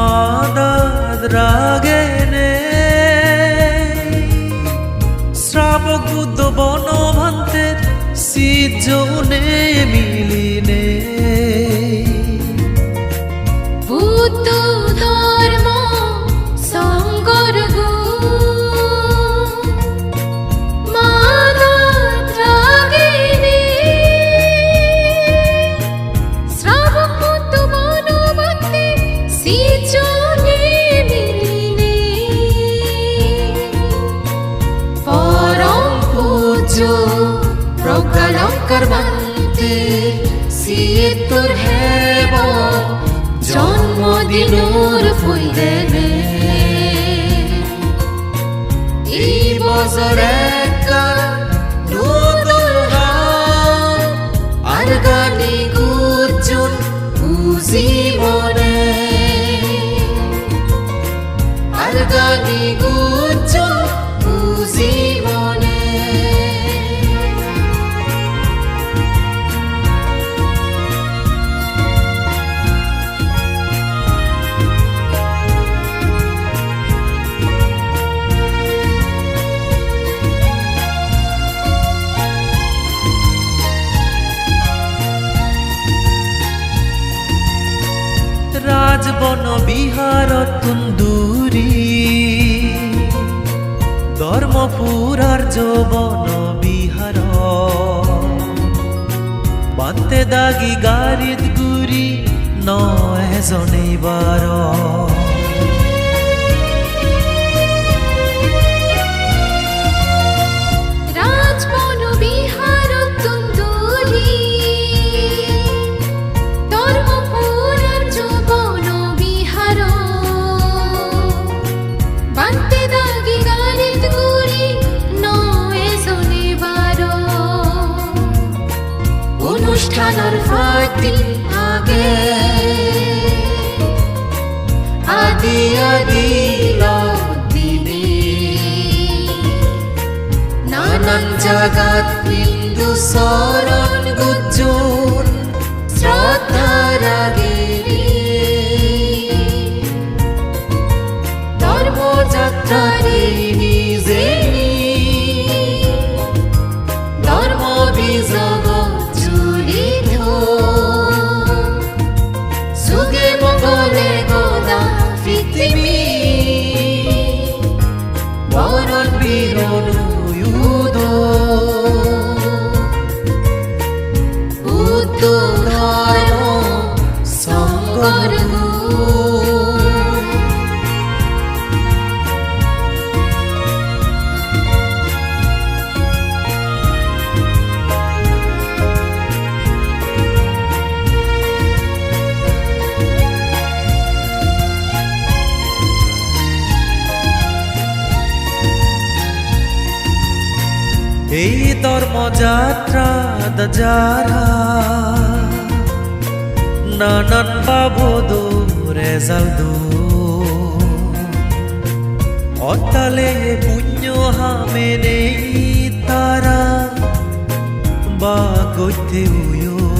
මදා රාගෙන ශ්‍රාප බුද්ධ බොනොවන්තෙත් සිජෝනේ මිලී প্রজ্ঞালঙ্কার বান্তে সিয়েতুর হেব। জন্মদিনুর ফুল দেনে এই বছর রাজবন বিহার তুন্দুরি ধর্মপুরার যৌবন বিহার। বান্তে দাগি গারিত গুরি নয় রাজবন অনুষ্ঠানের ফাটি আগে। আদি আদি দিনে নানান জাগাত বিন্দু সরণ গুজ্জন শ্রদ্ধার আগে। মঙ্গলে গোদা পৃথিবী। বরণ বীরণ ধর্মযাত্রা যারা নানান বাবদ রেজাল্ট অতালে পুণ্য হামেনে তারা। বা করতে উয়ো।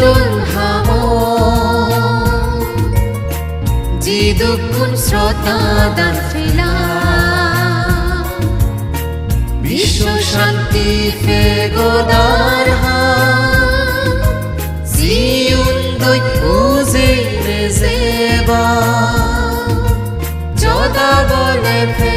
দোল হামো জিদুকুন শ্রোতা দান ফেলা। বিশ্ব শান্তি ফে গোদার হা জিউন দই উজে রেজেবা। জদা বলে ফে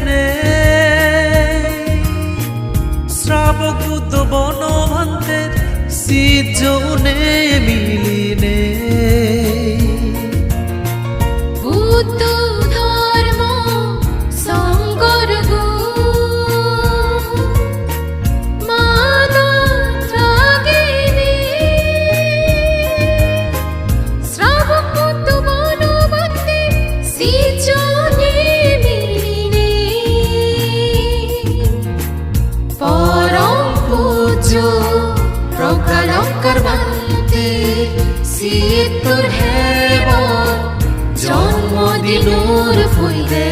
সিজনে মিলিনে। সীতুর হেব জন্মদিনুর ফুল দেবে